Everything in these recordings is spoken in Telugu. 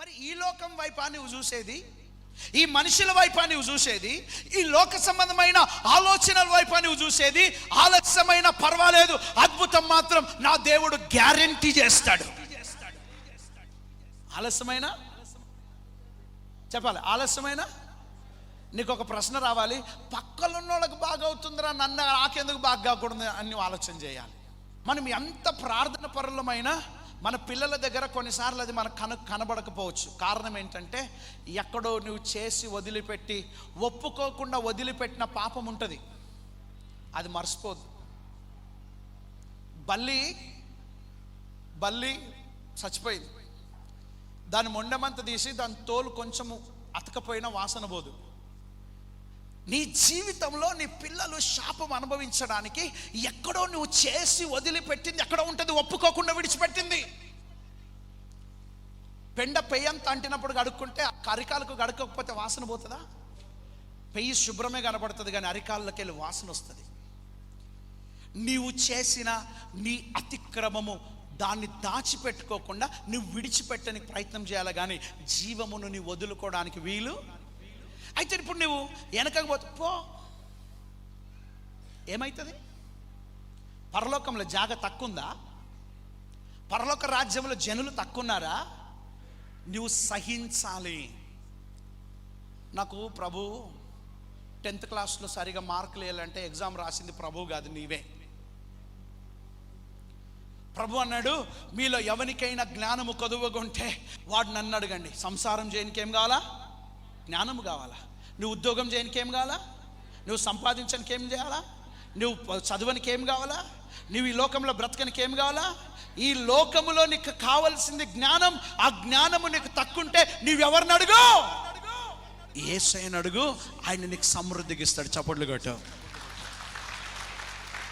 మరి ఈ లోకం వైపా నువ్వు చూసేది? ఈ మనుషుల వైపా నువ్వు చూసేది? ఈ లోక సంబంధమైన ఆలోచనల వైపా నువ్వు చూసేది? ఆలస్యమైన పర్వాలేదు అద్భుతం మాత్రం నా దేవుడు గ్యారంటీ చేస్తాడు. ఆలస్యమైన? చెప్పాలి ఆలస్యమైన? నీకు ఒక ప్రశ్న రావాలి పక్కన వాళ్ళకి బాగా అవుతుందిరా నన్ను నాకెందుకు బాగా కాకూడదు అని ఆలోచన చేయాలి. మనం ఎంత ప్రార్థన పరులమైనా మన పిల్లల దగ్గర కొన్నిసార్లు అది మనకు కన కనబడకపోవచ్చు. కారణం ఏంటంటే ఎక్కడో నువ్వు చేసి వదిలిపెట్టి ఒప్పుకోకుండా వదిలిపెట్టిన పాపం ఉంటుంది. అది మర్చిపోదు. బల్లి బల్లి చచ్చిపోయింది. దాని మొండమంత తీసి దాని తోలు కొంచెము అతకపోయిన వాసన పోదు. నీ జీవితంలో నీ పిల్లలు శాపం అనుభవించడానికి ఎక్కడో నువ్వు చేసి వదిలిపెట్టింది ఎక్కడో ఉంటుంది ఒప్పుకోకుండా విడిచిపెట్టింది. పెండ పెయ్యంత అంటినప్పుడు గడుక్కుంటే ఆ అరికాలకు గడకకపోతే వాసన పోతుందా? పెయ్యి శుభ్రమే కనబడుతుంది కానీ అరికాళ్ళకి వెళ్ళి వాసన వస్తుంది. నీవు చేసిన నీ అతిక్రమము దాన్ని దాచిపెట్టుకోకుండా నువ్వు విడిచిపెట్టని ప్రయత్నం చేయాలి కానీ జీవమును నీ వదులుకోవడానికి వీలు అయితే ఇప్పుడు నువ్వు వెనకకపోతే పో. ఏమవుతుంది పరలోకంలో జాగ తక్కువందా? పరలోక రాజ్యంలో జనులు తక్కున్నారా నువ్వు సహించాలి. నాకు ప్రభు టెన్త్ క్లాస్లో సరిగా మార్కులు వేయాలంటే ఎగ్జామ్ రాసింది ప్రభు కాదు నీవే. ప్రభు అన్నాడు మీలో ఎవరికైనా జ్ఞానము కొదువగుంటే వాడు నన్ను అడగండి. సంసారం చేయనికేం కావాలా? జ్ఞానము కావాలా? నువ్వు ఉద్యోగం చేయనికి ఏం కావాలా? నువ్వు సంపాదించడానికి ఏం చేయాలా? నువ్వు చదువనికి ఏం కావాలా? నువ్వు ఈ లోకంలో బ్రతకనికి ఏం కావాలా? ఈ లోకములో నీకు కావలసింది జ్ఞానం ఆ జ్ఞానము నీకు తక్కుంటే నువ్వెవరిని అడుగు? ఏసైన అడుగు ఆయన నీకు సమృద్ధికి ఇస్తాడు. చప్పట్లు కొట్టు.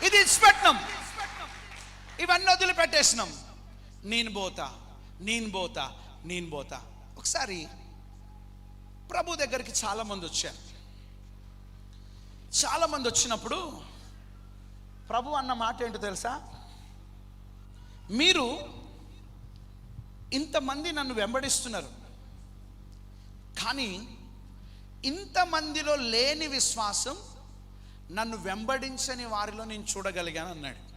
ఇది ఇచ్చిపెట్టినాం. ఇవన్నీ వదిలిపెట్టేసినాం. నేను పోతా నేను పోతా నేను పోతా. ఒకసారి ప్రభు దగ్గరికి చాలా మంది వచ్చారు. చాలా మంది వచ్చినప్పుడు ప్రభు అన్న మాట ఏంటో తెలుసా? మీరు ఇంతమంది నన్ను వెంబడిస్తున్నారు. కానీ ఇంతమందిలో లేని విశ్వాసం నన్ను వెంబడించని వారిలో నేను చూడగలిగాను అన్నాడు.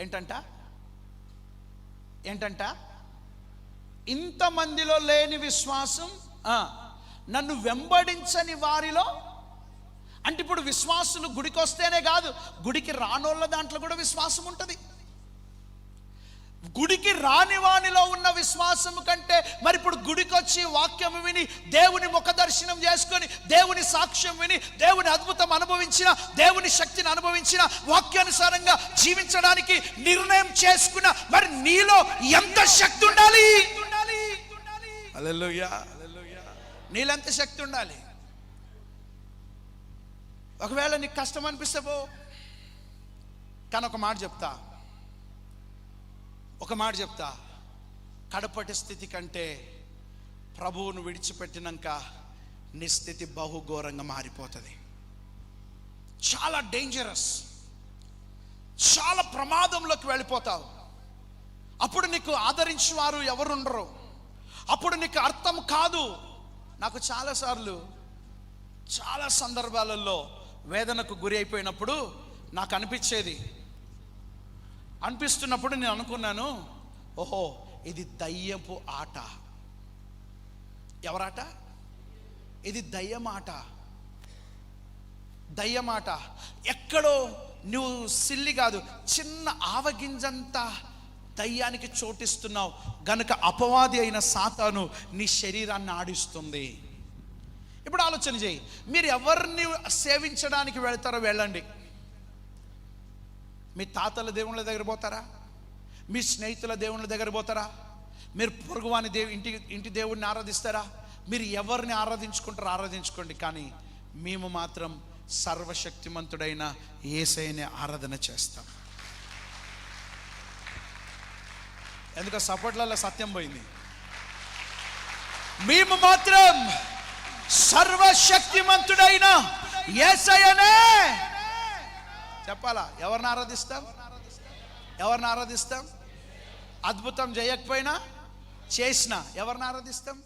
ఏంటంట? ఏంటంట? ఇంతమందిలో లేని విశ్వాసం నన్ను వెంబడించని వారిలో అంటే ఇప్పుడు విశ్వాసులు గుడికి వస్తేనే కాదు గుడికి రానోళ్ళ దాంట్లో కూడా విశ్వాసం ఉంటుంది. గుడికి రాని వానిలో ఉన్న విశ్వాసము కంటే మరి ఇప్పుడు గుడికి వచ్చి వాక్యం విని దేవుని ముఖ దర్శనం చేసుకొని దేవుని సాక్ష్యం విని దేవుని అద్భుతం అనుభవించిన దేవుని శక్తిని అనుభవించిన వాక్యానుసారంగా జీవించడానికి నిర్ణయం చేసుకున్న మరి నీలో ఎంత శక్తి ఉండాలి? ఉండాలి నీళ్ళంత శక్తి ఉండాలి. ఒకవేళ నీకు కష్టం అనిపిస్తే పో. కానీ ఒక మాట చెప్తా. ఒక మాట చెప్తా. కడపటి స్థితి కంటే ప్రభువును విడిచిపెట్టినాక నీ స్థితి బహుఘోరంగా మారిపోతుంది. చాలా డేంజరస్ చాలా ప్రమాదంలోకి వెళ్ళిపోతావు. అప్పుడు నీకు ఆదరించేవారు ఎవరుండరు. అప్పుడు నీకు అర్థం కాదు. నాకు చాలాసార్లు చాలా సందర్భాలలో వేదనకు గురి అయిపోయినప్పుడు నాకు అనిపించేది. అనిపిస్తున్నప్పుడు నేను అనుకున్నాను ఓహో ఇది దయ్యపు ఆట. ఎవరాట? ఇది దయ్యమాట. దయ్యమాట. ఎక్కడో నువ్వు సిల్లి కాదు చిన్న ఆవగింజంతా దయ్యానికి చోటిస్తున్నావు. గనుక అపవాది అయిన సాతాను నీ శరీరాన్ని ఆడిస్తుంది. ఇప్పుడు ఆలోచన చేయి. మీరు ఎవరిని సేవించడానికి వెళ్తారో వెళ్ళండి. మీ తాతల దేవుళ్ళ దగ్గర పోతారా? మీ స్నేహితుల దేవుళ్ళ దగ్గర పోతారా? మీరు పొరుగువాని దేవు ఇంటి ఇంటి దేవుడిని ఆరాధిస్తారా? మీరు ఎవరిని ఆరాధించుకుంటారో ఆరాధించుకోండి. కానీ మేము మాత్రం సర్వశక్తిమంతుడైన ఏసైని ఆరాధన చేస్తాం. ఎందుకు సపోర్ట్లలో సత్యం పోయింది. మేము మాత్రం సర్వశక్తిమంతుడైన ఏసయనే చెప్పాలా? ఎవరిని ఆరాధిస్తాం? ఎవరిని ఆరాధిస్తాం? అద్భుతం చేయకపోయినా చేసిన ఎవరిని ఆరాధిస్తాం?